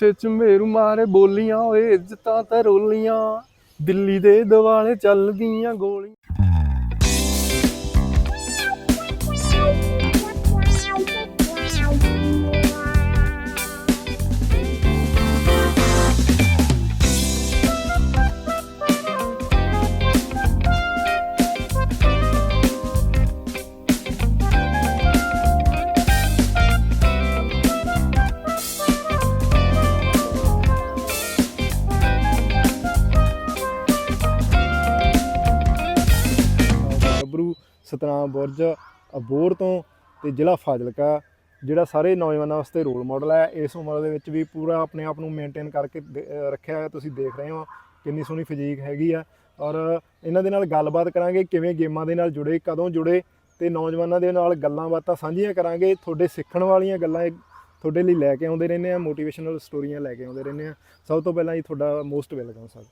ਗੁੱਸੇ ਚ ਮੇਰੂ ਮਾਰੇ ਬੋਲੀਆਂ ਓਏ ਇੱਜ਼ਤਾਂ ਤਾਂ ਰੋਲੀਆਂ। ਦਿੱਲੀ ਦੇ ਦਿਵਾਲੇ ਚੱਲਦੀਆਂ ਗੋਲੀਆਂ। ਸਤਨਾਮ ਬੁਰਜ ਅਬੋਰ ਤੋਂ ਤੇ ਜ਼ਿਲ੍ਹਾ ਫਾਜ਼ਿਲਕਾ, ਜਿਹੜਾ ਸਾਰੇ ਨੌਜਵਾਨਾਂ ਵਾਸਤੇ ਰੋਲ ਮਾਡਲ ਹੈ। ਇਸ ਉਮਰ ਦੇ ਵਿੱਚ ਵੀ ਪੂਰਾ ਆਪਣੇ ਆਪ ਨੂੰ ਮੇਨਟੇਨ ਕਰਕੇ ਦੇ- ਰੱਖਿਆ ਹੋਇਆ ਤੁਸੀਂ ਦੇਖ ਰਹੇ ਹੋ, ਕਿੰਨੀ ਸੋਹਣੀ ਫਿਜ਼ੀਕ ਹੈਗੀ ਆ। ਔਰ ਇਹਨਾਂ ਦੇ ਨਾਲ ਗੱਲਬਾਤ ਕਰਾਂਗੇ, ਕਿਵੇਂ ਗੇਮਾਂ ਦੇ ਨਾਲ ਜੁੜੇ, ਕਦੋਂ ਜੁੜੇ ਤੇ ਨੌਜਵਾਨਾਂ ਦੇ ਨਾਲ ਗੱਲਾਂ ਬਾਤਾਂ ਸਾਂਝੀਆਂ ਕਰਾਂਗੇ। ਤੁਹਾਡੇ ਸਿੱਖਣ ਵਾਲੀਆਂ ਗੱਲਾਂ ਇਹ ਤੁਹਾਡੇ ਲਈ ਲੈ ਕੇ ਆਉਂਦੇ ਰਹਿੰਦੇ ਆ ਮੋਟੀਵੇਸ਼ਨਲ ਸਟੋਰੀਆਂ ਲੈ ਕੇ ਆਉਂਦੇ ਰਹਿੰਦੇ ਆ। ਸਭ ਤੋਂ ਪਹਿਲਾਂ ਜੀ ਤੁਹਾਡਾ ਮੋਸਟ ਵੈਲਕਮ ਸਰ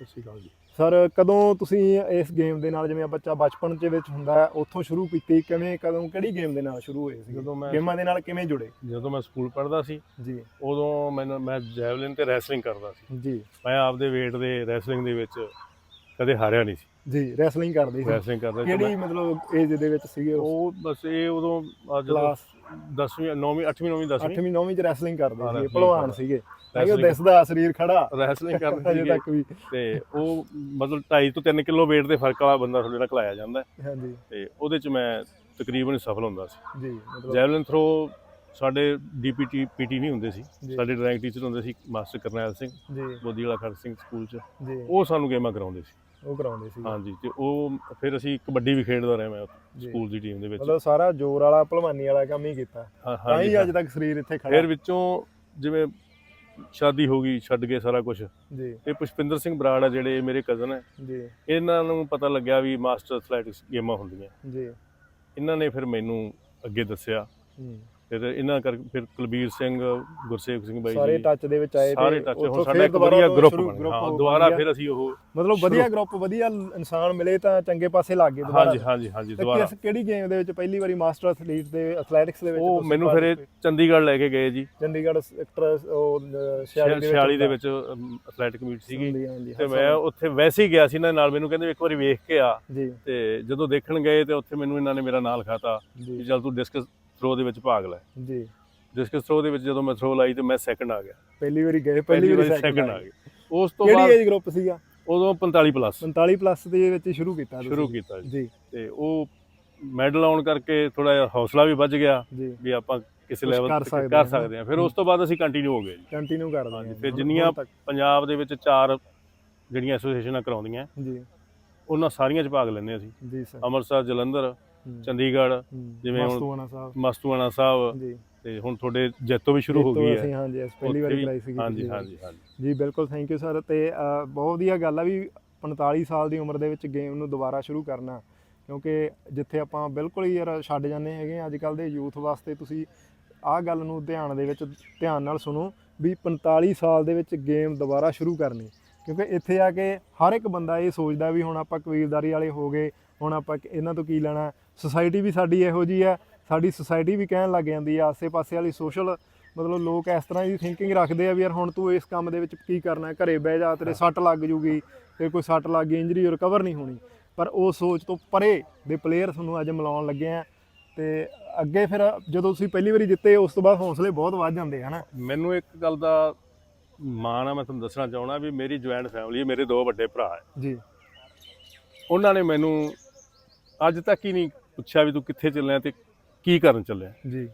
ਸਤਿ ਸ਼੍ਰੀ ਅਕਾਲ ਜੀ। ਸਰ ਕਦੋਂ ਤੁਸੀਂ ਇਸ ਗੇਮ ਦੇ ਨਾਲ ਜਿਵੇਂ ਬੱਚਾ ਬਚਪਨ ਦੇ ਵਿੱਚ ਹੁੰਦਾ ਹੈ ਉੱਥੋਂ ਸ਼ੁਰੂ ਕੀਤੀ ਕਿਵੇਂ ਕਦੋਂ ਕਿਹੜੀ ਗੇਮ ਦੇ ਨਾਲ ਸ਼ੁਰੂ ਹੋਏ ਸੀ? ਜਦੋਂ ਮੈਂ ਗੇਮਾਂ ਦੇ ਨਾਲ ਕਿਵੇਂ ਜੁੜੇ? ਜਦੋਂ ਮੈਂ ਸਕੂਲ ਪੜ੍ਹਦਾ ਸੀ ਜੀ। ਉਦੋਂ ਮੈਨੂੰ ਮੈਂ ਜੈਵਲਿਨ ਤੇ ਰੈਸਲਿੰਗ ਕਰਦਾ ਸੀ। ਜੀ। ਮੈਂ ਆਪਦੇ weight ਦੇ ਰੈਸਲਿੰਗ ਦੇ ਵਿੱਚ ਕਦੇ ਹਾਰਿਆ ਨਹੀਂ ਸੀ। ਜੀ ਰੈਸਲਿੰਗ ਕਰਦੇ ਸੀ। ਰੈਸਲਿੰਗ ਕਰਦਾ ਸੀ। ਕਿਹੜੀ ਮਤਲਬ ਏਜ ਦੇ ਵਿੱਚ ਸੀਗੇ ਉਹ ਬਸ ਇਹ ਉਦੋਂ 10ਵੀਂ 9ਵੀਂ 8ਵੀਂ 9ਵੀਂ 10ਵੀਂ 8ਵੀਂ 9ਵੀਂ ਚ ਰੈਸਲਿੰਗ ਕਰਦੇ ਸੀ ਕਰਦੇ। ਸੀਗੇ। ਉਹ ਦਿਸਦਾ ਸਰੀਰ ਖੜਾ। ਰੈਸਲਿੰਗ ਕਰਦੇ ਸੀਗੇ। ਤੱਕ ਵੀ। ਤੇ ਉਹ ਮਤਲਬ 2.5 ਤੋਂ 3 ਕਿਲੋ weight ਦੇ ਫ਼ਰਕ ਵਾਲਾ ਬੰਦਾ ਨਾਲ ਖਲਾਇਆ ਜਾਂਦਾ। ਹਾਂਜੀ। ਤੇ ਉਹਦੇ ਚ ਮੈਂ ਤਕਰੀਬਨ ਸਫਲ ਹੁੰਦਾ ਸੀ। ਜੀ ਮਤਲਬ ਜੈਵਲਿਨ ਥਰੋ ਸਾਡੇ ਡੀਪੀਟੀ ਪੀਟੀ ਨਹੀਂ ਹੁੰਦੇ ਸੀ। ਸਾਡੇ ਡਰਾਇੰਗ ਟੀਚਰ ਹੁੰਦੇ ਸੀ ਮਾਸਟਰ ਕਰਨੈਲ ਸਿੰਘ ਜੀ। ਵਾਲਾ ਖੜ ਸਿੰਘ ਸਕੂਲ ਚ। ਉਹ ਸਾਨੂੰ ਗੇਮਾਂ ਕਰਾਉਂਦੇ ਸੀ। ਉਹ ਕਰਾਉਂਦੇ ਸੀ। ਹਾਂਜੀ ਤੇ ਉਹ ਫਿਰ ਅਸੀਂ ਕਬੱਡੀ ਵੀ ਖੇਡਦਾ ਰਿਹਾ ਮੈਂ। ਸਕੂਲ ਦੀ ਟੀਮ ਦੇ ਵਿੱਚ। ਮਤਲਬ ਸਾਰਾ ਜ਼ੋਰ ਵਾਲਾ ਭਲਵਾਨੀ ਵਾਲਾ ਕੰਮ ਹੀ ਕੀਤਾ। ਤਾਂ ਹੀ ਅੱਜ ਤੱਕ ਸਰੀਰ ਇੱਥੇ ਖੜਾ। ਫਿਰ ਵਿੱਚੋਂ ਜਿਵੇਂ ਸ਼ਾਦੀ ਹੋ ਗਈ ਛੱਡ ਗਏ ਸਾਰਾ ਕੁਝ ਜੀ। ਤੇ ਪੁਸ਼ਪਿੰਦਰ ਸਿੰਘ ਬਰਾੜ ਆ ਜਿਹੜੇ ਮੇਰੇ ਕਜ਼ਨ ਹੈ ਜੀ। ਇਹਨਾਂ ਨੂੰ ਪਤਾ ਲੱਗਿਆ ਵੀ ਮਾਸਟਰ ਐਥਲੈਟਿਕਸ ਗੇਮਾਂ ਹੁੰਦੀਆਂ। ਜੀ। ਇਹਨਾਂ ਨੇ ਫਿਰ ਮੈਨੂੰ ਅੱਗੇ ਦੱਸਿਆ। ਫਿਰ ਇਹਨਾਂ ਕਰ ਫਿਰ ਕੁਲਬੀਰ ਸਿੰਘ ਗੁਰਸੇਵ ਸਿੰਘ ਬਾਈ ਸਾਰੇ ਟੱਚ ਦੇ ਵਿੱਚ ਆਏ ਸਾਰੇ ਟੱਚ ਹੁਣ ਸਾਡਾ ਇੱਕ ਵਧੀਆ ਗਰੁੱਪ ਸ਼ੁਰੂ ਬਣ ਗਿਆ group ਹਾਂ ਦੁਬਾਰਾ। ਫਿਰ ਅਸੀਂ ਉਹ ਮਤਲਬ ਵਧੀਆ ਗਰੁੱਪ ਵਧੀਆ ਇਨਸਾਨ ਮਿਲੇ ਤਾਂ ਚੰਗੇ ਪਾਸੇ ਲੱਗ ਗਏ ਦੁਬਾਰਾ। ਹਾਂਜੀ ਹਾਂਜੀ ਹਾਂਜੀ ਦੁਬਾਰਾ। ਕਿਸ ਕਿਹੜੀ ਗੇਮ ਦੇ ਵਿੱਚ ਪਹਿਲੀ ਵਾਰੀ ਮਾਸਟਰ ਐਥਲੀਟ ਦੇ ਐਥਲੈਟਿਕਸ ਦੇ ਵਿੱਚ ਉਹ ਮੈਨੂੰ ਫਿਰ ਚੰਡੀਗੜ੍ਹ ਲੈ ਕੇ ਗਏ ਜੀ। ਚੰਡੀਗੜ੍ਹ ਸੈਕਟਰ ਉਹ ਅਹ, 46 ਦੇ ਵਿੱਚ 46 ਦੇ ਵਿੱਚ ਐਥਲੈਟਿਕ ਮੀਟ ਸੀਗੀ। ਤੇ ਮੈਂ ਉੱਥੇ ਵੈਸੇ ਹੀ ਗਿਆ ਸੀ ਇਹਨਾਂ ਨਾਲ ਮੈਨੂੰ ਕਹਿੰਦੇ ਇੱਕ ਵਾਰੀ ਵੇਖ ਕੇ ਆ। ਤੇ ਜਦੋਂ ਦੇਖਣ ਗਏ ਤੇ ਉੱਥੇ ਮੈਨੂੰ ਇਹਨਾਂ ਨੇ ਮੇਰਾ ਨਾਲ ਖਾਤਾ ਕਿ ਜੀ ਚੱਲ ਤੂੰ ਡਿਸਕਸ ਥਰੋ ਦੇ ਵਿੱਚ ਭਾਗ ਲੈ। ਜੀ। ਡਿਸਕਸ ਥਰੋ ਦੇ ਵਿੱਚ ਜਦੋਂ ਮੈਂ ਥਰੋ ਲਾਈ ਤੇ ਮੈਂ ਸੈਕੰਡ ਆ ਗਿਆ। ਪਹਿਲੀ ਵਾਰੀ ਗਏ ਪਹਿਲੀ ਵਾਰੀ ਸੈਕੰਡ ਆ ਗਿਆ ਉਸ ਤੋਂ ਕਿਹੜੀ ਬਾਅਦ ਏਜ ਗਰੁੱਪ ਸੀਗਾ? ਉਦੋਂ 45 ਪਲੱਸ 45 ਪਲੱਸ ਦੇ ਵਿੱਚ ਸ਼ੁਰੂ ਕੀਤਾ ਤੁਸੀਂ। ਸ਼ੁਰੂ ਕੀਤਾ ਜੀ। ਤੇ ਉਹ ਮੈਡਲ ਆਉਣ ਕਰਕੇ ਥੋੜਾ ਜਿਹਾ ਹੌਸਲਾ ਵੀ ਵੱਜ ਗਿਆ ਵੀ ਆਪਾਂ ਕਿਸੇ ਲੈਵਲ ਤੇ ਕਰ। ਸਕਦੇ ਹਾਂ। ਫਿਰ ਉਸ ਤੋਂ ਬਾਅਦ ਅਸੀਂ ਕੰਟੀਨਿਊ ਹੋ ਗਏ ਜੀ। ਕੰਟੀਨਿਊ ਕਰਦੇ ਹਾਂ। ਫਿਰ ਜਿੰਨੀਆਂ। ਪੰਜਾਬ ਦੇ ਵਿੱਚ ਚਾਰ ਜਿਹੜੀਆਂ ਐਸੋਸੀਏਸ਼ਨਾਂ ਕਰਾਉਂਦੀਆਂ ਜੀ। ਉਹਨਾਂ ਸਾਰੀਆਂ 'ਚ ਭਾਗ ਲੈਂਦੇ ਅਸੀਂ। ਜੀ ਸਰ ਅੰਮ੍ਰਿਤਸਰ ਜਲੰਧਰ ਚੰਡੀਗੜ੍ਹ ਜਿਵੇਂ ਹੁਣ- ਮਸਤੂਆਣਾ ਸਾਹਿਬ। ਮਸਤੂਆਣਾ ਸਾਹਿਬ ਜੀ। ਤੇ ਹੁਣ ਤੁਹਾਡੇ ਜੈਤੋ ਵੀ ਸ਼ੁਰੂ ਹੋ ਗਈ ਹੈ। ਹਾਂਜੀ ਇਸ ਪਹਿਲੀ ਵਾਰੀ ਕਰਾਈ ਸੀਗੀ ਹਾਂਜੀ। ਹਾਂਜੀ ਹਾਂਜੀ। ਜੀ ਬਿਲਕੁਲ ਥੈਂਕ ਯੂ ਸਰ ਤੇ ਬਹੁਤ ਵਧੀਆ ਗੱਲ ਆ ਵੀ 45 ਸਾਲ ਦੀ ਉਮਰ ਦੇ ਵਿੱਚ ਗੇਮ ਨੂੰ ਦੁਬਾਰਾ ਸ਼ੁਰੂ ਕਰਨਾ। ਕਿਉਂਕਿ ਜਿੱਥੇ ਆਪਾਂ ਬਿਲਕੁਲ ਹੀ ਯਾਰ ਛੱਡ ਜਾਂਦੇ ਹੈਗੇ ਅੱਜ ਕੱਲ ਦੇ ਯੂਥ ਵਾਸਤੇ ਤੁਸੀਂ ਆਹ ਗੱਲ ਨੂੰ ਧਿਆਨ ਦੇ ਵਿੱਚ ਧਿਆਨ ਨਾਲ ਸੁਣੋ ਵੀ 45 ਸਾਲ ਦੇ ਵਿੱਚ ਗੇਮ ਦੁਬਾਰਾ ਸ਼ੁਰੂ ਕਰਨੀ। ਕਿਉਂਕਿ ਇੱਥੇ ਆ ਕੇ ਹਰ ਇੱਕ ਬੰਦਾ ਇਹ ਸੋਚਦਾ ਵੀ ਹੁਣ ਆਪਾਂ ਕਬੀਲਦਾਰੀ ਵਾਲੇ ਹੋ ਗਏ ਹੁਣ ਆਪਾਂ ਇਹਨਾਂ ਤੋਂ ਕੀ ਲੈਣਾ? ਸੁਸਾਇਟੀ ਵੀ ਸਾਡੀ ਇਹੋ ਜੀ ਆ ਸਾਡੀ ਸੁਸਾਇਟੀ ਵੀ ਕਹਿਣ ਲੱਗ ਜਾਂਦੀ ਆ ਆਸੇ-ਪਾਸੇ ਵਾਲੀ ਸੋਸ਼ਲ ਮਤਲਬ ਲੋਕ ਇਸ ਤਰ੍ਹਾਂ ਦੀ ਥਿੰਕਿੰਗ ਰੱਖਦੇ ਆ ਵੀ ਯਾਰ ਹੁਣ ਤੂੰ ਇਸ ਕੰਮ ਦੇ ਵਿੱਚ ਕੀ ਕਰਨਾ ਘਰੇ ਬਹਿ ਜਾ ਤੇਰੇ ਸੱਟ ਲੱਗ ਜੂਗੀ ਤੇ ਕੋਈ ਸੱਟ ਲੱਗ ਗਈ ਇੰਜਰੀ ਰਿਕਵਰ ਨਹੀਂ ਹੋਣੀ। ਪਰ ਉਹ ਸੋਚ ਤੋਂ ਪਰੇ ਦੇ ਪਲੇਅਰ ਤੁਹਾਨੂੰ ਅੱਜ ਮਿਲਾਉਣ ਲੱਗੇ ਆ ਤੇ ਅੱਗੇ ਫਿਰ ਜਦੋਂ ਤੁਸੀਂ ਪਹਿਲੀ ਵਾਰੀ ਜਿੱਤੇ ਉਸ ਤੋਂ ਬਾਅਦ ਹੌਸਲੇ ਬਹੁਤ ਵੱਧ ਜਾਂਦੇ ਹਨਾ? ਮੈਨੂੰ ਇੱਕ ਗੱਲ ਦਾ ਮਾਣ ਆ ਮੈਂ ਤੁਹਾਨੂੰ ਦੱਸਣਾ ਚਾਹਣਾ ਵੀ ਮੇਰੀ ਜੁਆਇੰਟ ਫੈਮਿਲੀ ਹੈ ਮੇਰੇ ਦੋ ਵੱਡੇ ਭਰਾ ਹੈ। ਜੀ। ਉਹਨਾਂ ਨੇ ਮੈਨੂੰ ਅੱਜ ਤੱਕ ਹੀ ਨਹੀਂ ਪੁੱਛਿਆ ਵੀ ਤੂੰ ਕਿੱਥੇ ਚੱਲਿਆ ਤੇ ਕੀ ਕਰਨ ਚੱਲਿਆ? ਜੀ।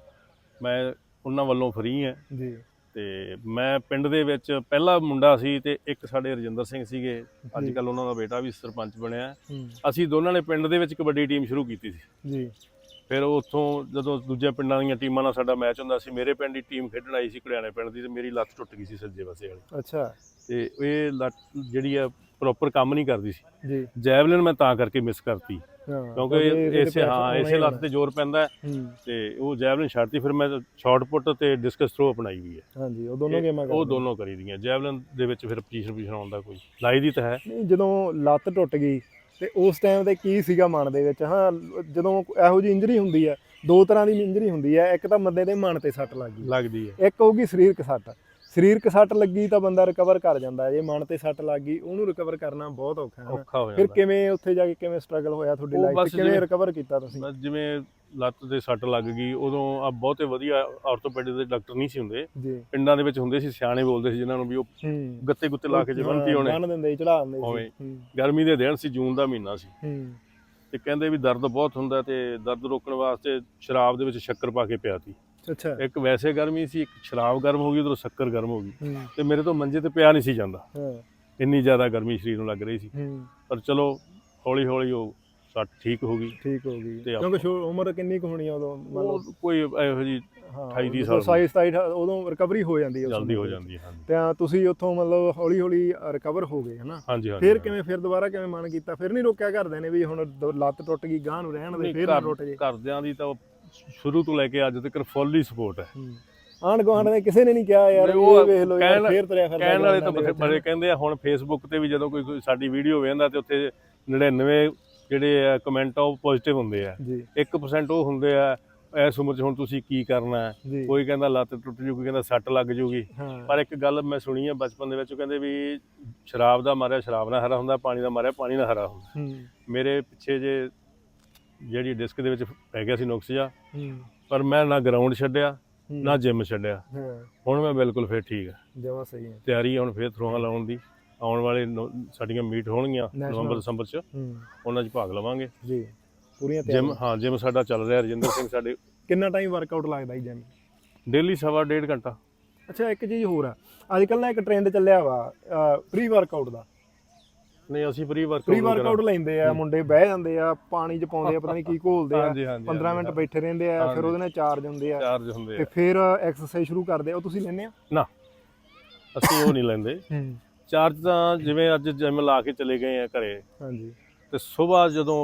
ਮੈਂ ਉਹਨਾਂ ਵੱਲੋਂ ਫਰੀ ਹਾਂ। ਜੀ। ਤੇ ਮੈਂ ਪਿੰਡ ਦੇ ਵਿੱਚ ਪਹਿਲਾ ਮੁੰਡਾ ਸੀ ਤੇ ਇੱਕ ਸਾਡੇ ਰਜਿੰਦਰ ਸਿੰਘ ਸੀਗੇ। ਅੱਜ। ਕੱਲ ਉਹਨਾਂ ਦਾ ਬੇਟਾ ਵੀ ਸਰਪੰਚ ਬਣਿਆ। ਅਸੀਂ ਦੋਨਾਂ ਨੇ ਪਿੰਡ ਦੇ ਵਿੱਚ ਕਬੱਡੀ ਟੀਮ ਸ਼ੁਰੂ ਕੀਤੀ ਸੀ। ਜੀ। ਫਿਰ ਉੱਥੋਂ ਜਦੋਂ ਦੂਜੇ ਪਿੰਡਾਂ ਦੀਆਂ ਟੀਮਾਂ ਨਾਲ ਸਾਡਾ ਮੈਚ ਹੁੰਦਾ ਸੀ ਮੇਰੇ ਪਿੰਡ ਦੀ ਟੀਮ ਖੇਡਣ ਆਈ ਸੀ ਘੜਿਆਣੇ ਪਿੰਡ ਦੀ ਤੇ ਮੇਰੀ ਲੱਤ ਟੁੱਟ ਗਈ ਸੀ ਸੱਜੇ ਪਾਸੇ ਵਾਲੀ। ਅੱਛਾ। ਤੇ ਇਹ ਲੱਤ ਜਿਹੜੀ ਆ ਪ੍ਰੋਪਰ ਕੰਮ ਨਹੀਂ ਕਰਦੀ ਸੀ। ਜੀ। ਜੈਵਲਿਨ ਮੈਂ ਤਾਂ ਕਰਕੇ ਮਿਸ ਕਰਤੀ। ਕਿਉਂਕਿ ਇਸੇ ਹਾਂ ਇਸੇ ਲੱਤ। ਤੇ ਜ਼ੋਰ ਪੈਂਦਾ ਤੇ ਉਹ ਜੈਵਲਿਨ ਛੱਡਤੀ ਫਿਰ ਮੈਂ ਸ਼ਾਰਟ ਪੁੱਟ ਤੇ ਡਿਸਕਸ ਥਰੋ ਅਪਣਾਈ ਵੀ ਹੈ। ਹਾਂਜੀ ਉਹ ਦੋਨੋਂ ਗੇਮਾਂ ਉਹ ਦੋਨੋਂ ਕਰੀ ਦੀਆਂ। ਜੈਵਲਿਨ ਦੇ ਵਿੱਚ ਫਿਰ ਪੋਜੀਸ਼ਨ ਪੋਜੀਸ਼ਨ ਆਉਣ ਦਾ ਕੋਈ ਲਾਈ ਦੀ ਤਾਂ ਹੈ। ਨਹੀਂ ਜਦੋਂ ਲੱਤ ਟੁੱਟ ਗਈ ਤੇ ਉਸ ਟਾਈਮ ਤੇ ਕੀ ਸੀਗਾ ਮਨ ਦੇ ਵਿੱਚ? ਹਾਂ ਜਦੋਂ ਇਹੋ ਜੀ ਇੰਜਰੀ ਹੁੰਦੀ ਹੈ ਦੋ ਤਰ੍ਹਾਂ ਦੀ ਇੰਜਰੀ ਹੁੰਦੀ ਹੈ ਇੱਕ ਤਾਂ ਬੰਦੇ ਦੇ ਮਨ ਤੇ ਸੱਟ ਲੱਗ ਗਈ। ਲੱਗਦੀ ਹੈ। ਇੱਕ ਹੋਊਗੀ ਸਰੀਰਕ ਸੱਟ। ਸਰੀਰਕ ਸੱਟ ਲੱਗੀ ਤਾਂ ਬੰਦਾ ਰਿਕਵਰ ਕਰ ਜਾਂਦਾ ਜੇ ਮਨ ਤੇ ਸੱਟ ਲੱਗ ਗਈ ਉਹਨੂੰ ਰਿਕਵਰ ਕਰਨਾ ਬਹੁਤ ਔਖਾ ਹੈ ਨਾ। ਔਖਾ ਹੋ ਫਿਰ ਕਿਵੇਂ ਉੱਥੇ ਜਾ ਕੇ ਕਿਵੇਂ ਸਟਰਗਲ ਹੋਇਆ ਤੁਹਾਡੀ ਲਾਈਫ ਤੇ ਕਿਵੇਂ ਰਿਕਵਰ ਕੀਤਾ ਤੁਸੀਂ? ਬਸ ਜਿਵੇਂ ਲੱਤ ਦੇ ਸੱਟ ਲੱਗ ਗਈ ਉਦੋਂ ਆ ਬਹੁਤੇ ਵਧੀਆ ਆਰਥੋਪੈਡਿਕ ਦੇ ਡਾਕਟਰ ਨਹੀਂ ਸੀ ਹੁੰਦੇ। ਪਿੰਡਾਂ ਦੇ ਵਿੱਚ ਹੁੰਦੇ ਸੀ ਸਿਆਣੇ ਬੋਲਦੇ ਸੀ ਜਿਨ੍ਹਾਂ ਨੂੰ ਵੀ ਉਹ ਗੱਤੇ ਗੁੱਤੇ ਲਾ ਕੇ ਜਵੰਤੀ ਹੋਣੇ ਬੰਨ ਦਿੰਦੇ ਚੜਾ ਦਿੰਦੇ। ਸੀ। ਗਰਮੀ ਦੇ ਦਿਨ ਸੀ ਜੂਨ ਦਾ ਮਹੀਨਾ ਸੀ। ਤੇ ਕਹਿੰਦੇ ਵੀ ਦਰਦ ਬਹੁਤ ਹੁੰਦਾ ਤੇ ਦਰਦ ਰੋਕਣ ਵਾਸਤੇ ਸ਼ਰਾਬ ਦੇ ਵਿੱਚ ਸ਼ੱਕਰ ਪਾ ਕੇ ਪਿਆਤੀ ਅੱਛਾ। ਇੱਕ ਵੈਸੇ ਗਰਮੀ ਸੀ ਇੱਕ ਸ਼ਰਾਬ ਗਰਮ ਹੋ ਗਈ ਉਧਰੋਂ ਸ਼ੱਕਰ ਗਰਮ ਹੋ ਗਈ। ਤੇ ਮੇਰੇ ਤੋਂ ਮੰਜੇ ਤੇ ਪਿਆ ਨਹੀਂ ਸੀ ਜਾਂਦਾ। ਹਾਂ। ਇੰਨੀ ਜ਼ਿਆਦਾ ਗਰਮੀ ਸਰੀਰ ਨੂੰ ਲੱਗ ਰਹੀ ਸੀ। ਪਰ ਚਲੋ ਹੌਲੀ ਹੌਲੀ ਉਹ ਸੱਟ ਠੀਕ ਹੋ ਗਈ। ਠੀਕ ਹੋ ਗਈ। ਕਿਉਂਕਿ ਉਮਰ ਕਿੰਨੀ ਕੁ ਹੋਣੀ ਆ ਉਦੋਂ? ਉਹ ਕੋਈ ਇਹੋ ਜੀ ਹਾਂ 28 30 ਸਾਲ। ਦੀ। 27 27 ਉਦੋਂ ਰਿਕਵਰੀ ਹੋ ਜਾਂਦੀ ਹੈ ਜਲਦੀ ਹੋ ਦੇ ਜਾਂਦੀ ਹੈ। ਤਾਂ ਤੁਸੀਂ ਉੱਥੋਂ ਮਤਲਬ ਹੌਲੀ ਹੌਲੀ ਰਿਕਵਰ ਹੋ ਗਏ ਹਨਾ? ਫਿਰ ਕਿਵੇਂ ਫਿਰ ਦੁਬਾਰਾ ਕਿਵੇਂ ਮਨ ਕੀਤਾ? ਫਿਰ ਨਹੀਂ ਰੋਕਿਆ ਘਰਦਿਆਂ ਨੇ ਵੀ ਹੁਣ ਦ- ਲੱਤ ਟੁੱਟ ਗਈ ਗਾਂ ਨੂੰ ਰਹਿਣ ਦੇ ਫਿਰ ਨਾ ਟੁੱਟ ਜੇ ਘਰਦਿਆਂ ਦੀ ਤਾਂ ਸ਼ੁਰੂ ਤੋਂ ਲੈ ਕੇ ਅੱਜ ਤੱਕ ਫੁੱਲ ਸਪੋਰਟ ਹੈ। ਆਂਢ ਗੁਆਂਢ ਨੇ ਕਿਸੇ ਨੇ ਨਹੀਂ ਕਿਹਾ ਯਾਰ ਉਹ ਵੇਖ ਯਾਰ ਕਹਿਣ- ਫੇਰ ਤੁਰਿਆ ਫਿਰਦਾ ਕਹਿਣ ਵਾਲੇ ਤਾਂ ਬੜੇ ਕਹਿੰਦੇ ਆ ਹੁਣ ਫੇਸਬੁੱਕ ਤੇ ਵੀ ਜਦੋਂ ਕੋਈ ਸਾਡੀ ਵੀਡੀਓ ਵੇਖਦਾ ਤੇ ਉੱਥੇ 99 ਜਿਹੜੇ ਕਮੈਂਟ ਆ ਉਹ ਪੋਜ਼ਿਟਿਵ ਹੁੰਦੇ ਆ। ਜੀ। 1% ਉਹ ਹੁੰਦੇ ਆ ਇਸ ਉਮਰ 'ਚ ਹੁਣ ਤੁਸੀਂ ਕੀ ਕਰਨਾ? ਹੈ ਕੋਈ ਕਹਿੰਦਾ ਲੱਤ ਟੁੱਟ ਜੂ ਕੋਈ ਕਹਿੰਦਾ ਸੱਟ ਲੱਗ ਜੂਗੀ। ਪਰ ਇੱਕ ਗੱਲ ਮੈਂ ਸੁਣੀ ਹੈ ਬਚਪਨ ਦੇ ਵਿੱਚ ਉਹ ਕਹਿੰਦੇ ਵੀ ਸ਼ਰਾਬ ਦਾ ਮਾਰਿਆ ਸ਼ਰਾਬ ਨਾਲ ਹਰਾ ਹੁੰਦਾ ਪਾਣੀ ਦਾ ਮਾਰਿਆ ਪਾਣੀ ਨਾਲ ਹਰਾ ਹੁੰਦਾ। ਮੇਰੇ ਪਿੱਛੇ ਜੇ ਜਿਹੜੀ ਡਿਸਕ ਦੇ ਵਿੱਚ ਪੈ ਗਿਆ ਸੀ ਨੁਕਸ ਜਾ ਹੂੰ। ਪਰ ਮੈਂ ਨਾ ਗਰਾਊਂਡ ਛੱਡਿਆ। ਨਾ ਜਿਮ ਛੱਡਿਆ। ਹਾਂ। ਹੁਣ ਮੈਂ ਬਿਲਕੁਲ ਫਿਰ ਠੀਕ ਆ ਜਮਾ ਸਹੀ ਹੈ। ਤਿਆਰੀ ਆ ਹੁਣ ਫਿਰ ਥਰੋਆਂ ਲਾਉਣ ਦੀ। ਆਉਣ ਵਾਲੇ ਨੌ- ਸਾਡੀਆਂ ਮੀਟ ਹੋਣਗੀਆਂ National- ਨਵੰਬਰ ਦਸੰਬਰ 'ਚ। ਹੂੰ। ਉਹਨਾਂ 'ਚ ਭਾਗ ਲਵਾਂਗੇ। ਜੀ। ਪੂਰੀਆਂ ਜਿਮ ਤਿਆਰੀਆਂ। ਹਾਂ ਜਿਮ ਸਾਡਾ ਚੱਲ ਰਿਹਾ। ਰਜਿੰਦਰ ਸਿੰਘ ਸਾਡੇ ਕਿੰਨਾ ਟਾਈਮ ਵਰਕਆਊਟ ਲੱਗਦਾ ਜੀ ਜਿਮ ਡੇਲੀ ਸਵਾ ਡੇਢ ਘੰਟਾ। ਅੱਛਾ ਇੱਕ ਚੀਜ਼ ਹੋਰ ਆ। ਅੱਜ ਕੱਲ ਨਾ ਇੱਕ ਟ੍ਰੈਂਡ ਚੱਲਿਆ ਵਾ ਪ੍ਰੀ ਵਰਕਆਊਟ ਦਾ। ਨਹੀਂ ਅਸੀਂ ਫ੍ਰੀ ਵਰਕ ਪ੍ਰੀ ਵਰਕਆਊਟ ਲੈਂਦੇ ਆ ਮੁੰਡੇ ਬਹਿ ਜਾਂਦੇ ਆ ਪਾਣੀ 'ਚ ਪਾਉਂਦੇ ਆ ਪਤਾ ਨਹੀਂ ਕੀ ਘੋਲਦੇ ਆ ਹਾਂਜੀ ਹਾਂਜੀ 15 ਮਿੰਟ ਬੈਠੇ ਰਹਿੰਦੇ ਆ ਫਿਰ ਉਹਦੇ ਨਾਲ ਚਾਰਜ ਹੁੰਦੇ ਆ। ਚਾਰਜ ਹੁੰਦੇ ਤੇ ਆ ਫਿਰ ਐਕਸਰਸਾਈਜ਼ ਸ਼ੁਰੂ ਕਰਦੇ ਆ ਉਹ ਤੁਸੀਂ ਲੈਂਦੇ ਆ? ਨਾ ਅਸੀਂ ਉਹ ਨਹੀਂ ਲੈਂਦੇ। ਚਾਰਜ ਤਾਂ ਜਿਵੇਂ ਅੱਜ ਜਿਮ ਲਾ ਕੇ ਚਲੇ ਗਏ ਆ ਘਰੇ ਹਾਂਜੀ। ਤੇ ਸਵੇਰ ਜਦੋਂ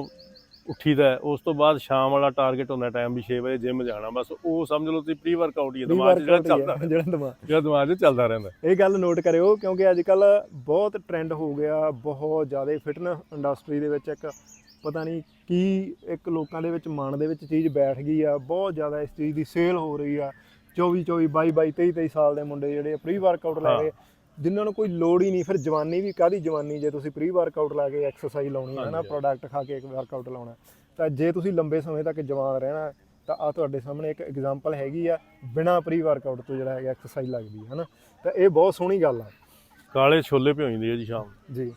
ਉੱਠੀਦਾ ਉਸ ਤੋਂ ਬਾਅਦ ਸ਼ਾਮ ਵਾਲਾ ਟਾਰਗੇਟ ਹੁੰਦਾ ਟਾਈਮ ਵੀ 6 ਵਜੇ ਜਿਮ ਜਾਣਾ। ਬਸ ਉਹ ਸਮਝ ਲਓ ਤੁਸੀਂ ਪ੍ਰੀ ਵਰਕਆਊਟ ਹੀ ਹੈ ਦਿਮਾਗ 'ਚ ਜਿਹੜਾ ਚੱਲਦਾ ਜਿਹੜਾ ਦਿਮਾਗ। ਜਿਹੜਾ ਦਿਮਾਗ 'ਚ ਚੱਲਦਾ ਰਹਿੰਦਾ। ਇਹ ਗੱਲ ਨੋਟ ਕਰਿਓ ਕਿਉਂਕਿ ਅੱਜ ਕੱਲ ਬਹੁਤ ਟ੍ਰੈਂਡ ਹੋ ਗਿਆ ਬਹੁਤ ਜ਼ਿਆਦਾ ਫਿਟਨੈਸ ਇੰਡਸਟਰੀ ਦੇ ਵਿੱਚ ਇੱਕ ਪਤਾ ਨਹੀਂ ਕੀ ਇੱਕ ਲੋਕਾਂ ਦੇ ਵਿੱਚ ਮਨ ਦੇ ਵਿੱਚ ਚੀਜ਼ ਬੈਠ ਗਈ ਆ। ਬਹੁਤ ਜ਼ਿਆਦਾ ਇਸ ਚੀਜ਼ ਦੀ ਸੇਲ ਹੋ ਰਹੀ ਆ। 24 24 22 22 23 23 ਸਾਲ ਦੇ ਮੁੰਡੇ ਜਿਹੜੇ ਪ੍ਰੀ ਵਰਕਆਊਟ ਲੈ ਹਾਂ। ਜਿਨ੍ਹਾਂ ਨੂੰ ਕੋਈ ਲੋੜ ਹੀ ਨਹੀਂ ਫਿਰ ਜਵਾਨੀ ਵੀ ਕਾਦੀ ਜਵਾਨੀ ਜੇ ਤੁਸੀਂ ਪ੍ਰੀ ਵਰਕਆਊਟ ਲਾ ਕੇ ਐਕਸਰਸਾਈਜ਼ ਲਾਉਣੀ ਹੈ ਨਾ। ਪ੍ਰੋਡਕਟ ਖਾ ਕੇ ਇੱਕ ਵਰਕਆਊਟ ਲਾਉਣਾ ਤਾਂ ਜੇ ਤੁਸੀਂ ਲੰਬੇ ਸਮੇਂ ਤੱਕ ਜਵਾਨ ਰਹਿਣਾ ਤਾਂ ਆ ਤੁਹਾਡੇ ਸਾਹਮਣੇ ਇੱਕ ਐਗਜ਼ਾਮਪਲ ਹੈਗੀ ਆ ਬਿਨਾ ਪ੍ਰੀ ਵਰਕਆਊਟ ਤੋਂ ਜਿਹੜਾ ਹੈਗਾ ਐਕਸਰਸਾਈਜ਼ ਲੱਗਦੀ ਹੈ ਹਨਾ? ਤਾਂ ਇਹ ਬਹੁਤ ਸੋਹਣੀ ਗੱਲ ਆ। ਕਾਲੇ ਛੋਲੇ ਭਿਓਈਂਦੇ ਆ ਜੀ ਸ਼ਾਮ ਨੂੰ, ਜੀ।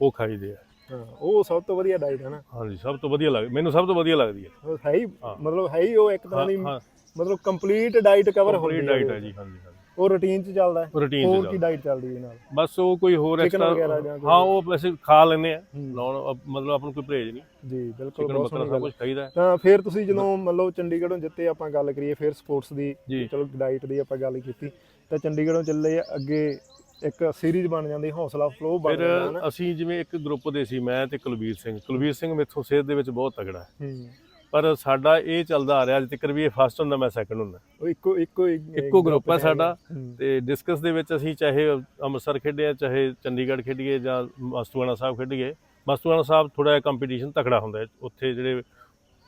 ਉਹ ਖਾਈਦੇ ਆ। ਹਾਂ ਉਹ ਸਭ ਤੋਂ ਵਧੀਆ ਡਾਈਟ ਹੈ ਨਾ? ਹਾਂਜੀ ਸਭ ਤੋਂ ਵਧੀਆ ਲੱਗ ਮੈਨੂੰ ਸਭ ਤੋਂ ਵਧੀਆ ਲੱਗਦੀ ਹੈ। ਹੈ। ਮਤਲਬ ਹੈ ਹੀ ਉਹ ਇੱਕ ਤਰ੍ਹਾਂ ਦੀ ਮਤਲਬ ਕੰਪਲੀਟ ਡਾਈਟ ਕਵਰ ਹੋ ਕੰਪਲੀਟ ਡਾਈਟ ਹੈ ਜੀ ਹਾਂਜੀ ਉਹ ਰੁਟੀਨ ਚ ਚੱਲਦਾ ਹੈ। ਰੂਟੀਨ ਹੋਰ ਕੀ ਚੱਲਦਾ। ਡਾਈਟ ਚੱਲਦੀ ਹੈ ਨਾਲ? ਬਸ ਉਹ ਕੋਈ ਹੋਰ Chicken ਐਕਸਟਰਾ ਵਗੈਰਾ ਜਾਂ ਕੋਈ- ਹਾਂ ਉਹ ਵੈਸੇ ਖਾ ਲੈਂਦੇ ਆ। ਹੂੰ। ਨੌਨ ਮਤਲਬ ਆਪਾਂ ਨੂੰ ਕੋਈ ਪਰਹੇਜ ਨਹੀਂ। ਜੀ ਬਿਲਕੁਲ ਚਿਕਨ ਬਹੁਤ ਬੱਕਰਾ ਸੋਹਣੀ ਸਭ ਗੱਲ ਕੁਝ ਖਾਈਦਾ ਹੈ। ਤਾਂ ਫਿਰ ਤੁਸੀਂ ਜਦੋਂ ਮਤਲਬ ਚੰਡੀਗੜ੍ਹੋਂ ਜਿੱਤੇ ਆਪਾਂ ਗੱਲ ਕਰੀਏ ਫਿਰ ਸਪੋਰਟਸ ਦੀ ਜੀ। ਚਲੋ ਡਾਈਟ ਦੀ ਆਪਾਂ ਗੱਲ ਕੀਤੀ ਤਾਂ ਚੰਡੀਗੜ੍ਹੋਂ ਚੱਲੇ ਅੱਗੇ ਇੱਕ ਸੀਰੀਜ਼ ਬਣ ਜਾਂਦੀ ਹੌਸਲਾ ਫਲੋ ਬਣ ਫਿਰ ਜਾਂਦਾ ਹੈ ਨਾ? ਅਸੀਂ ਜਿਵੇਂ ਇੱਕ ਗਰੁੱਪ ਦੇ ਸੀ ਮੈਂ ਤੇ ਕੁਲਵੀਰ ਸਿੰਘ। ਕੁਲਵੀਰ ਸਿੰਘ ਮੇਥੋਂ ਸਿਹਤ ਦੇ ਵਿੱਚ ਬਹੁਤ ਤਗੜਾ ਹੈ। ਹੂੰ। ਪਰ ਸਾਡਾ ਇਹ ਚੱਲਦਾ ਆ ਰਿਹਾ ਅੱਜ ਤੱਕ ਵੀ ਇਹ ਫਸਟ ਹੁੰਦਾ ਮੈਂ ਸੈਕੰਡ ਹੁੰਦਾ। ਉਹ ਇੱਕੋ ਇੱਕੋ ਇੱਕੋ group ਹੈ ਸਾਡਾ। ਤੇ ਡਿਸਕਸ ਦੇ ਵਿੱਚ ਅਸੀਂ ਚਾਹੇ ਅੰਮ੍ਰਿਤਸਰ ਖੇਡਿਆ ਚਾਹੇ ਚੰਡੀਗੜ੍ਹ ਖੇਡੀਏ ਜਾਂ ਮਸਤੂਆਣਾ ਸਾਹਿਬ ਖੇਡੀਏ ਮਸਤੂਆਣਾ ਸਾਹਿਬ ਥੋੜਾ ਜਿਹਾ ਕੰਪੀਟੀਸ਼ਨ ਤਕੜਾ ਹੁੰਦਾ ਉੱਥੇ ਜਿਹੜੇ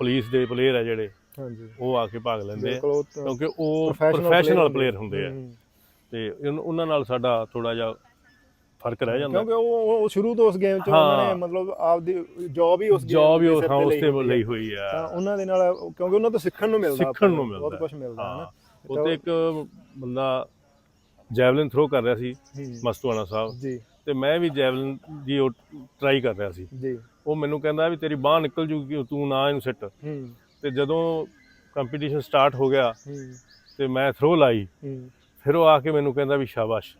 ਪੁਲਿਸ ਦੇ ਪਲੇਅਰ ਹੈ ਜਿਹੜੇ ਹਾਂਜੀ। ਉਹ ਆ ਕੇ ਭਾਗ ਲੈਂਦੇ ਆ। ਕਿਉਂਕਿ ਉਹ ਪ੍ਰੋਫੈਸ਼ਨਲ ਪਲੇਅਰ ਹੁੰਦੇ ਆ। ਤੇ ਉਹਨਾਂ ਨਾਲ ਸਾਡਾ ਥੋੜਾ ਜਿਹਾ ਫ਼ਰਕ ਰਹਿ ਜਾਂਦਾ। ਕਿਉਂਕਿ ਉਹ ਉਹ ਸ਼ੁਰੂ ਤੋਂ ਉਸ ਗੇਮ 'ਚ। ਉਹਨਾਂ ਨੇ ਮਤਲਬ ਆਪਦੀ ਜੌਬ ਹੀ ਉਸ ਜੌਬ ਹੀ ਸਿਰ ਹਾਂ ਉਸ ਤੇ ਲਈ। ਹੋਈ ਆ। ਤਾਂ ਉਹਨਾਂ ਦੇ ਨਾਲ ਕਿਉਂਕਿ ਉਹਨਾਂ ਤੋਂ ਸਿੱਖਣ ਨੂੰ ਮਿਲਦਾ ਸਿੱਖਣ ਨੂੰ ਮਿਲਦਾ। ਬਹੁਤ ਕੁਝ ਮਿਲਦਾ ਹੈ ਨਾ? ਉੱਥੇ ਇੱਕ ਬੰਦਾ ਜੈਵਲਿਨ ਥਰੋ ਕਰ ਰਿਹਾ ਸੀ। ਮਸਤੂਆਣਾ ਸਾਹਿਬ। ਜੀ। ਤੇ ਮੈਂ ਵੀ ਜੈਵਲਿਨ ਦੀ ਉਹ ਟਰਾਈ ਕਰ ਰਿਹਾ ਸੀ। ਜੀ। ਉਹ ਮੈਨੂੰ ਕਹਿੰਦਾ ਵੀ ਤੇਰੀ ਬਾਹ ਨਿਕਲ ਜੂਗੀ ਤੂੰ ਨਾ ਇਹਨੂੰ ਸਿੱਟ। ਹੂੰ। ਤੇ ਜਦੋਂ ਕੰਪੀਟੀਸ਼ਨ ਸਟਾਰਟ ਹੋ ਗਿਆ ਤੇ ਮੈਂ ਥਰੋ ਲਾਈ। ਫਿਰ ਉਹ ਆ ਕੇ ਮੈਨੂੰ ਕਹਿੰਦਾ ਵੀ ਸ਼ਾਬਾਸ਼।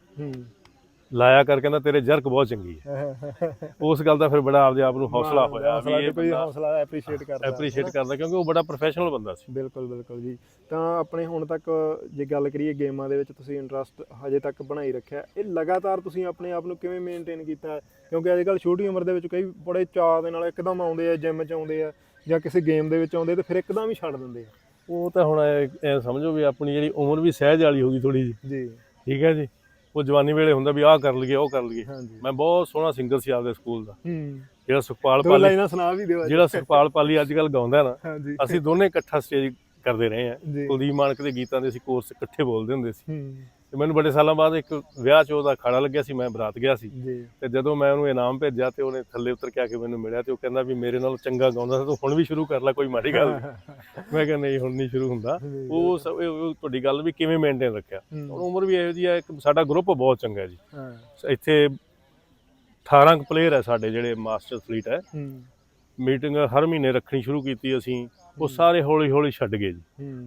ਲਾਇਆ ਕਰ ਕਹਿੰਦਾ ਤੇਰੇ ਜਰਕ ਬਹੁਤ ਚੰਗੀ ਹੈ। ਉਸ ਗੱਲ ਦਾ ਫਿਰ ਬੜਾ ਆਪਦੇ ਆਪ ਨੂੰ ਹੌਸਲਾ ਹੋਇਆ ਵੀ ਇਹ ਕੋਈ ਹੌਸਲਾ ਐਪਰੀਸ਼ੀਏਟ ਕਰਦਾ। ਐਪਰੀਸ਼ੀਏਟ ਕਰਦਾ ਕਿਉਂਕਿ ਉਹ ਬੜਾ ਪ੍ਰੋਫੈਸ਼ਨਲ ਬੰਦਾ ਸੀ। ਬਿਲਕੁਲ ਬਿਲਕੁਲ ਜੀ। ਤਾਂ ਆਪਣੇ ਹੁਣ ਤੱਕ ਜੇ ਗੱਲ ਕਰੀਏ ਗੇਮਾਂ ਦੇ ਵਿੱਚ ਤੁਸੀਂ ਇੰਟਰਸਟ ਹਜੇ ਤੱਕ ਬਣਾਈ ਰੱਖਿਆ। ਇਹ ਲਗਾਤਾਰ ਤੁਸੀਂ ਆਪਣੇ ਆਪ ਨੂੰ ਕਿਵੇਂ ਮੇਨਟੇਨ ਕੀਤਾ ਕਿਉਂਕਿ ਅੱਜ ਕੱਲ ਛੋਟੀ ਉਮਰ ਦੇ ਵਿੱਚ ਕਈ ਬੜੇ ਚਾਅ ਦੇ ਨਾਲ ਇੱਕਦਮ ਆਉਂਦੇ ਆ ਜਿਮ 'ਚ ਆਉਂਦੇ ਆ ਜਾਂ ਕਿਸੇ ਗੇਮ ਦੇ ਵਿੱਚ ਆਉਂਦੇ ਤੇ ਫਿਰ ਇੱਕਦਮ ਹੀ ਛੱਡ ਦਿੰਦੇ ਆ। ਉਹ ਤਾਂ ਹੁਣ ਐ ਸਮਝੋ ਵੀ ਆਪਣੀ ਜਿਹੜੀ ਉਮਰ ਵੀ ਸਹਿਜ ਵਾਲੀ ਹੋ ਗਈ ਥੋੜੀ ਜੀ ਜੀ। ਠੀਕ ਹੈ ਜੀ। ਉਹ ਜਵਾਨੀ ਵੇਲੇ ਹੁੰਦਾ ਵੀ ਆਹ ਕਰ ਲਈਏ ਉਹ ਕਰ ਲਈਏ। ਹਾਂਜੀ। ਮੈਂ ਬਹੁਤ ਸੋਹਣਾ ਸਿੰਗਰ ਸੀ ਆਪਦੇ ਸਕੂਲ ਦਾ। ਹੂੰ। ਜਿਹੜਾ ਸੁਖਪਾਲ ਦੋ ਪਾਲੀ ਲਾਈਨਾਂ ਸੁਣਾ ਵੀ ਦਿਓ ਅੱਜ। ਜਿਹੜਾ ਸੁਖਪਾਲ ਪਾਲੀ ਅੱਜ ਕੱਲ ਗਾਉਂਦਾ ਨਾ ਹਾਂਜੀ। ਅਸੀਂ ਦੋਨੇ ਇਕੱਠਾ ਸਟੇਜ ਕਰਦੇ ਰਹੇ ਹਾਂ। ਜੀ। ਕੁਲਦੀਪ ਮਾਨਕ ਦੇ ਗੀਤਾਂ ਦੇ ਅਸੀਂ ਕੋਰਸ ਇਕੱਠੇ ਬੋਲਦੇ ਹੁੰਦੇ ਸੀ। ਹੂੰ। ਤੇ ਮੈਨੂੰ ਬੜੇ ਸਾਲਾਂ ਬਾਅਦ ਇੱਕ ਵਿਆਹ 'ਚ ਉਹਦਾ ਖਾਣਾ ਲੱਗਿਆ ਸੀ ਮੈਂ ਬਰਾਤ ਗਿਆ ਸੀ। ਜੀ। ਤੇ ਜਦੋਂ ਮੈਂ ਉਹਨੂੰ ਇਨਾਮ ਭੇਜਿਆ ਤੇ ਉਹਨੇ ਥੱਲੇ ਉਤਰ ਕੇ ਆ ਕੇ ਮੈਨੂੰ ਮਿਲਿਆ ਤੇ ਉਹ ਕਹਿੰਦਾ ਵੀ ਮੇਰੇ ਨਾਲ ਚੰਗਾ ਗਾਉਂਦਾ ਸੀ ਤੂੰ ਹੁਣ ਵੀ ਸ਼ੁਰੂ ਕਰ ਲੈ ਕੋਈ ਮਾੜੀ ਗੱਲ। ਮੈਂ ਕਿਹਾ ਨਹੀਂ ਹੁਣ ਨਹੀਂ ਸ਼ੁਰੂ ਹੁੰਦਾ। ਉਹ ਤੁਹਾਡੀ ਗੱਲ ਵੀ ਕਿਵੇਂ ਮੇਨਟੇਨ ਰੱਖਿਆ। ਹੁਣ ਉਮਰ ਵੀ ਇਹੋ ਜਿਹੀ ਹੈ ਇੱਕ ਸਾਡਾ ਗਰੁੱਪ ਬਹੁਤ ਚੰਗਾ ਜੀ। ਇੱਥੇ 18 ਪਲੇਅਰ ਹੈ ਸਾਡੇ ਜਿਹੜੇ ਮਾਸਟਰ ਫਲੀਟ ਹੈ। ਮੀਟਿੰਗ ਹਰ ਮਹੀਨੇ ਰੱਖਣੀ ਸ਼ੁਰੂ ਕੀਤੀ ਅਸੀਂ। ਉਹ ਸਾਰੇ ਹੌਲੀ ਹੌਲੀ ਛੱਡ ਗਏ ਜੀ।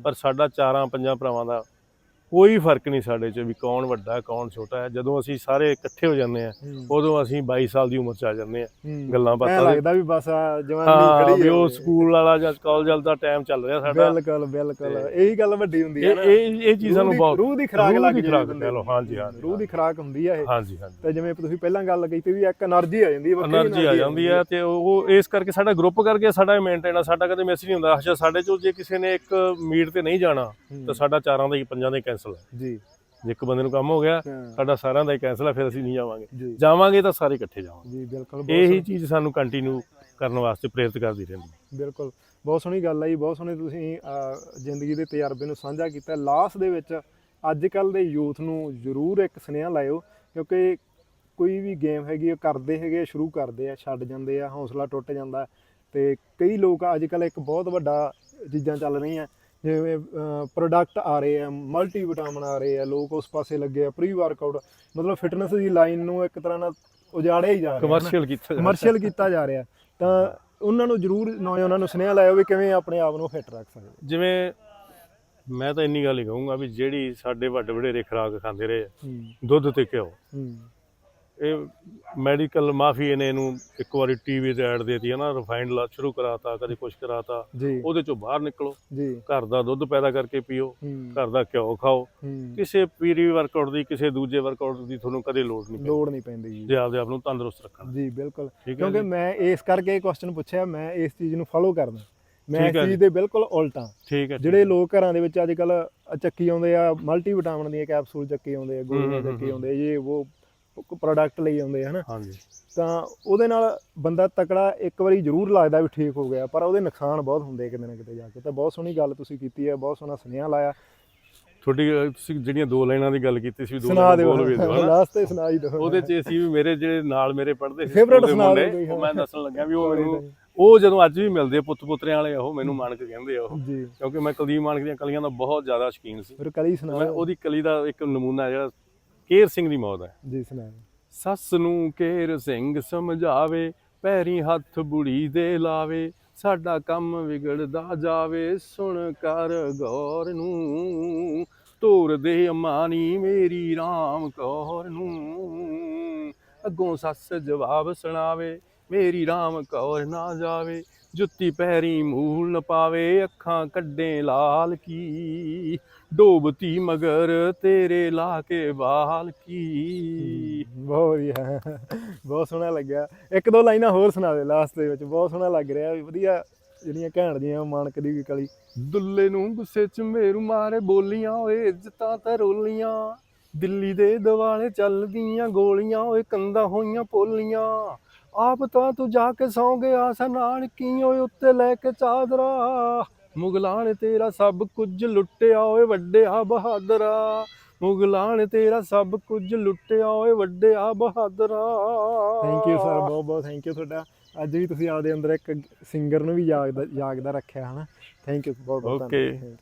ਪਰ ਸਾਡਾ ਚਾਰਾਂ ਪੰਜਾਂ ਭਰਾਵਾਂ ਦਾ ਕੋਈ ਫ਼ਰਕ ਨਹੀਂ ਸਾਡੇ 'ਚ ਵੀ ਕੌਣ ਵੱਡਾ ਕੌਣ ਛੋਟਾ ਹੈ। ਜਦੋਂ ਅਸੀਂ ਸਾਰੇ ਇਕੱਠੇ ਹੋ ਜਾਂਦੇ ਆ ਉਦੋਂ ਅਸੀਂ 22 ਸਾਲ ਦੀ ਉਮਰ 'ਚ ਆ ਜਾਂਦੇ ਆ ਗੱਲਾਂ ਬਾਤਾਂ ਲੱਗਦਾ ਵੀ ਬਸ ਜਵਾਨੀ ਖੜੀ ਹੈ ਉਹ ਸਕੂਲ ਵਾਲਾ ਜਾਂ ਕਾਲਜ ਵਾਲਾ ਦਾ ਟਾਈਮ ਚੱਲ ਰਿਹਾ ਸਾਡਾ। ਬਿਲਕੁਲ ਬਿਲਕੁਲ। ਇਹੀ ਗੱਲ ਵੱਡੀ ਹੁੰਦੀ ਹੈ ਇਹ ਇਹ ਚੀਜ਼ ਸਾਨੂੰ ਬਹੁਤ ਰੂਹ ਦੀ ਖਰਾਕ ਲੱਗ ਜਾਂਦੀ ਹੈ ਹਾਂਜੀ ਹਾਂਜੀ ਰੂਹ ਦੀ ਖਰਾਕ ਹੁੰਦੀ ਹੈ ਇਹ। ਹਾਂਜੀ ਹਾਂਜੀ। ਤੇ ਜਿਵੇਂ ਤੁਸੀਂ ਪਹਿਲਾਂ ਗੱਲ ਕੀਤੀ ਵੀ ਇੱਕ એનર્ਜੀ ਆ ਜਾਂਦੀ ਹੈ એનર્ਜੀ ਆ ਜਾਂਦੀ ਹੈ ਤੇ ਉਹ ਇਸ ਕਰਕੇ ਸਾਡਾ ਗਰੁੱਪ ਕਰਕੇ ਸਾਡਾ ਮੇਨਟੇਨ ਆ ਸਾਡਾ ਕਦੇ ਮਿਸ ਨਹੀਂ ਹੁੰਦਾ। ਅੱਛਾ ਸਾਡੇ ਚੋਂ ਜੇ ਕਿਸੇ ਨੇ ਇੱਕ ਮੀਟ ਤੇ ਨਹੀਂ ਜਾਣਾ ਤਾਂ ਸਾਡਾ ਚਾਰਾਂ ਦਾ ਹੀ ਪੰਜਾਂ ਦੇ ਕੈਨਸਲ ਹੈ। ਜੀ। ਜੇ ਇੱਕ ਬੰਦੇ ਨੂੰ ਕੰਮ ਹੋ ਗਿਆ ਹਾਂ, ਸਾਡਾ ਸਾਰਿਆਂ ਦਾ ਹੀ ਕੈਨਸਲ ਹੈ ਫਿਰ ਅਸੀਂ ਨਹੀਂ ਜਾਵਾਂਗੇ। ਜਾਵਾਂਗੇ ਤਾਂ ਸਾਰੇ ਇਕੱਠੇ ਜਾਵਾਂਗੇ। ਜੀ ਬਿਲਕੁਲ ਇਹੀ ਚੀਜ਼ ਸਾਨੂੰ ਕੰਟੀਨਿਊ ਕਰਨ ਵਾਸਤੇ ਪ੍ਰੇਰਿਤ ਕਰਦੀ ਰਹਿੰਦੀ ਹੈ। ਬਿਲਕੁਲ ਬਹੁਤ ਸੋਹਣੀ ਗੱਲ ਹੈ ਜੀ ਬਹੁਤ ਸੋਹਣੇ ਤੁਸੀਂ ਜ਼ਿੰਦਗੀ ਦੇ ਤਜਰਬੇ ਨੂੰ ਸਾਂਝਾ ਕੀਤਾ ਲਾਸਟ ਦੇ ਵਿੱਚ ਅੱਜ ਕੱਲ ਦੇ ਯੂਥ ਨੂੰ ਜ਼ਰੂਰ ਇੱਕ ਸੁਨੇਹਾ ਲਾਇਓ ਕਿਉਂਕਿ ਕੋਈ ਵੀ ਗੇਮ ਹੈਗੀ ਉਹ ਕਰਦੇ ਹੈਗੇ ਆ, ਸ਼ੁਰੂ ਕਰਦੇ ਆ ਛੱਡ ਜਾਂਦੇ ਆ ਹੌਸਲਾ ਟੁੱਟ ਜਾਂਦਾ ਹੈ। ਤੇ ਕਈ ਲੋਕ ਅੱਜ ਕੱਲ ਇੱਕ ਬਹੁਤ ਵੱਡਾ ਚੀਜ਼ਾਂ ਚੱਲ ਰਹੀਆਂ। ਜਿਵੇਂ ਪ੍ਰੋਡਕਟ ਆ ਰਹੇ ਆ ਮਲਟੀ ਵਿਟਾਮਿਨ ਆ ਰਹੇ ਆ ਲੋਕ ਉਸ ਪਾਸੇ ਲੱਗੇ ਆ ਪ੍ਰੀ ਵਰਕਆਊਟ ਮਤਲਬ ਫਿਟਨੈਸ ਦੀ ਲਾਈਨ ਨੂੰ ਇੱਕ ਤਰ੍ਹਾਂ ਨਾਲ ਉਜਾੜਿਆ ਹੀ ਜਾ ਰਿਹਾ। ਕਮਰਸ਼ੀਅਲ ਕੀਤਾ। ਕਮਰਸ਼ੀਅਲ ਕੀਤਾ ਜਾ ਰਿਹਾ ਤਾਂ ਉਹਨਾਂ ਨੂੰ ਜ਼ਰੂਰ ਨੌਜਵਾਨਾਂ ਨੂੰ ਸੁਨੇਹਾ ਲਾਇਓ ਵੀ ਕਿਵੇਂ ਆਪਣੇ ਆਪ ਨੂੰ ਫਿੱਟ ਰੱਖ ਸਕਦੇ। ਜਿਵੇਂ ਮੈਂ ਤਾਂ ਇੰਨੀ ਗੱਲ ਹੀ ਕਹੂੰਗਾ ਵੀ ਜਿਹੜੀ ਸਾਡੇ ਵੱਡੇ ਵਡੇਰੇ ਖੁਰਾਕ ਖਾਂਦੇ ਰਹੇ ਦੁੱਧ ਤੇ ਘਿਓ। ਇਹ ਮੈਡੀਕਲ ਮਾਫੀਏ ਨੇ ਇਹਨੂੰ ਇੱਕ ਵਾਰੀ ਟੀਵੀ ਤੇ ਐਡ ਦੇਤੀ ਹੈ ਨਾ ਰਿਫਾਈਨਡ ਲਾ ਸ਼ੁਰੂ ਕਰਾਤਾ ਕਦੇ ਕੁਛ ਕਰਾਤਾ। ਉਹਦੇ ਚੋਂ ਬਾਹਰ ਨਿਕਲੋ। ਘਰ ਦਾ ਦੁੱਧ ਪੈਦਾ ਕਰਕੇ ਪੀਓ ਘਰ ਦਾ ਘਿਓ ਖਾਓ। ਕਿਸੇ ਪੀਰੀ ਵਰਕਆਊਟ ਦੀ ਕਿਸੇ ਦੂਜੇ ਵਰਕਆਊਟ ਦੀ ਤੁਹਾਨੂੰ ਕਦੇ ਲੋੜ ਨਹੀਂ ਪੈਂਦੀ। ਲੋੜ ਨਹੀਂ ਪੈਂਦੀ ਜੀ। ਜੇ ਆਪਦੇ ਆਪ ਨੂੰ ਤੰਦਰੁਸਤ ਰੱਖਣਾ। ਜੀ ਬਿਲਕੁਲ। ਕਿਉਂਕਿ? ਮੈਂ ਇਸ ਕਰਕੇ ਇਹ ਕੁਐਸਚਨ ਪੁੱਛਿਆ ਮੈਂ ਇਸ ਚੀਜ਼ ਨੂੰ ਫੋਲੋ ਕਰਦਾ। ਮੈਂ ਚੀਜ਼। ਦੇ ਬਿਲਕੁਲ ਉਲਟਾ। ਠੀਕ ਹੈ ਜਿਹੜੇ ਲੋਕ ਘਰਾਂ ਦੇ ਵਿੱਚ ਅੱਜ ਕੱਲ ਚੱਕੀ ਆਉਂਦੇ ਆ ਮਲਟੀ ਵਿਟਾਮਿਨ ਦੀਆਂ ਕੈਪਸੂਲ ਚੱਕੀ ਆਉਂਦੇ ਆ ਗੋਲੀਆਂ ਚੱਕੀ। ਆਉਂਦੇ ਆ ਇਹ ਉਹ। ਪ੍ਰੋਡਕਟ ਲਈ ਆਉਂਦੇ ਹਨਾ? ਹਾਂਜੀ। ਤਾਂ ਉਹਦੇ ਨਾਲ ਬੰਦਾ ਤਕੜਾ ਇੱਕ ਵਾਰੀ ਜ਼ਰੂਰ ਲੱਗਦਾ ਵੀ ਠੀਕ ਹੋ ਗਿਆ ਪਰ ਉਹਦੇ ਨੁਕਸਾਨ ਬਹੁਤ ਹੁੰਦੇ ਕਿਤੇ ਨਾ ਕਿਤੇ ਜਾ ਕੇ। ਤਾਂ ਬਹੁਤ ਸੋਹਣੀ ਗੱਲ ਤੁਸੀਂ ਕੀਤੀ ਹੈ ਬਹੁਤ ਸੋਹਣਾ ਸੁਨੇਹਾ ਲਾਇਆ। ਤੁਹਾਡੀ ਤੁਸੀਂ ਜਿਹੜੀਆਂ ਦੋ ਲਾਈਨਾਂ ਦੀ ਗੱਲ ਕੀਤੀ ਸੀ ਦੋ ਬੋਲ ਵੀ ਹਨਾ। ਲਾਸਟ ਤੇ ਸੁਣਾ ਹੀ ਦਿਓ। ਉਹਦੇ ਚ ਅਸੀਂ ਵੀ ਮੇਰੇ ਜਿਹੜੇ ਨਾਲ ਮੇਰੇ ਪੜ੍ਹਦੇ ਸੀ ਦੇ ਸੁਣਾ ਕੋਈ, ਉਹ ਮੈਂ ਦੱਸਣ ਲੱਗਿਆ ਵੀ ਉਹ ਮੈਨੂੰ। ਉਹ ਜਦੋਂ ਅੱਜ ਵੀ ਮਿਲਦੇ ਪੁੱਤ ਪੁੱਤਰਿਆਂ ਵਾਲੇ ਉਹ ਮੈਨੂੰ ਮਾਨਕ ਕਹਿੰਦੇ ਆ ਉਹ। ਕਿਉਂਕਿ ਮੈਂ ਕੁਲਦੀਪ ਮਾਨਕ ਦੀਆਂ ਕਲੀਆਂ ਦਾ ਬਹੁਤ ਜ਼ਿਆਦਾ ਸ਼ੌਕੀਨ ਸੀ। ਫਿਰ ਕਲੀ ਸੁਣਾ ਮੈਂ। ਉਹਦੀ ਕਲੀ ਦਾ ਇੱਕ ਨਮੂਨਾ ਜਿਹੜਾ ਕੇਰ ਸਿੰਘ ਦੀ ਮੌਤ ਹੈ। ਜੀ ਸੁਣਾ ਦਿਓ। ਸੱਸ ਨੂੰ ਕੇਰ ਸਿੰਘ ਸਮਝਾਵੇ ਪੈਰੀ ਹੱਥ ਬੁੜੀ ਦੇ ਲਾਵੇ ਸਾਡਾ ਕੰਮ ਵਿਗੜਦਾ ਜਾਵੇ ਸੁਣ ਕਰ ਗੌਰ ਨੂੰ। ਤੋਰ ਦੇ ਅਮਾਨੀ ਮੇਰੀ RAM ਕੌਰ ਨੂੰ। ਅੱਗੋਂ ਸੱਸ ਜਵਾਬ ਸੁਣਾਵੇ ਮੇਰੀ RAM ਕੌਰ ਨਾ ਜਾਵੇ ਜੁੱਤੀ ਪੈਰੀ ਮੂਲ ਨ ਪਾਵੇ ਅੱਖਾਂ ਕੱਢੇ ਲਾਲ ਕੀ। ਡੋਬਤੀ ਮਗਰ ਤੇਰੇ ਲਾ ਕੇ ਬਾਲ ਕੀ। ਬਹੁਤ ਵਧੀਆ। ਬਹੁਤ ਸੋਹਣਾ ਲੱਗਿਆ। ਇੱਕ ਦੋ ਲਾਈਨਾਂ ਹੋਰ ਸੁਣਾ ਦੇ ਲਾਸਟ ਦੇ ਵਿੱਚ। ਬਹੁਤ ਸੋਹਣਾ ਲੱਗ ਰਿਹਾ ਵੀ ਵਧੀਆ ਜਿਹੜੀਆਂ ਘੈਂਟ ਦੀਆਂ ਮਾਨਕ ਦੀ ਵੀ ਕਲੀ। ਦੁੱਲੇ ਨੂੰ ਗੁੱਸੇ ਚ ਮੇਰੂ ਮਾਰੇ ਬੋਲੀਆਂ ਓਏ ਇੱਜ਼ਤਾਂ ਤਾਂ ਰੋਲੀਆਂ। ਦਿੱਲੀ ਦੇ ਦਿਵਾਲੇ ਚੱਲਦੀਆਂ ਗੋਲੀਆਂ ਓਏ ਕੰਦਾ ਹੋਈਆਂ ਪੋਲੀਆਂ। ਆਪ ਤਾਂ ਤੂੰ ਜਾ ਕੇ ਸੌਂ ਗਿਆ ਸਨਾਣ ਕੀ ਓਏ ਉੱਤੇ ਲੈ ਕੇ ਚਾਦਰਾ। ਮੁਗਲਾਂ ਨੇ ਤੇਰਾ ਸਭ ਕੁਝ ਲੁੱਟਿਆ ਓਏ ਵੱਡਿਆ ਬਹਾਦਰਾ। ਮੁਗਲਾਂ ਨੇ ਤੇਰਾ ਸਭ ਕੁਝ ਲੁੱਟਿਆ ਓਏ ਵੱਡਿਆ ਬਹਾਦਰਾ। ਥੈਂਕ ਯੂ ਸਰ ਬਹੁਤ ਬਹੁਤ ਥੈਂਕ ਯੂ ਤੁਹਾਡਾ। ਅੱਜ ਵੀ ਤੁਸੀਂ ਆਪਦੇ ਅੰਦਰ ਇੱਕ ਸਿੰਗਰ ਨੂੰ ਵੀ ਜਾਗਦਾ ਜਾਗਦਾ ਰੱਖਿਆ ਹਨਾ? ਥੈਂਕ ਯੂ ਬਹੁਤ ਬਹੁਤ you.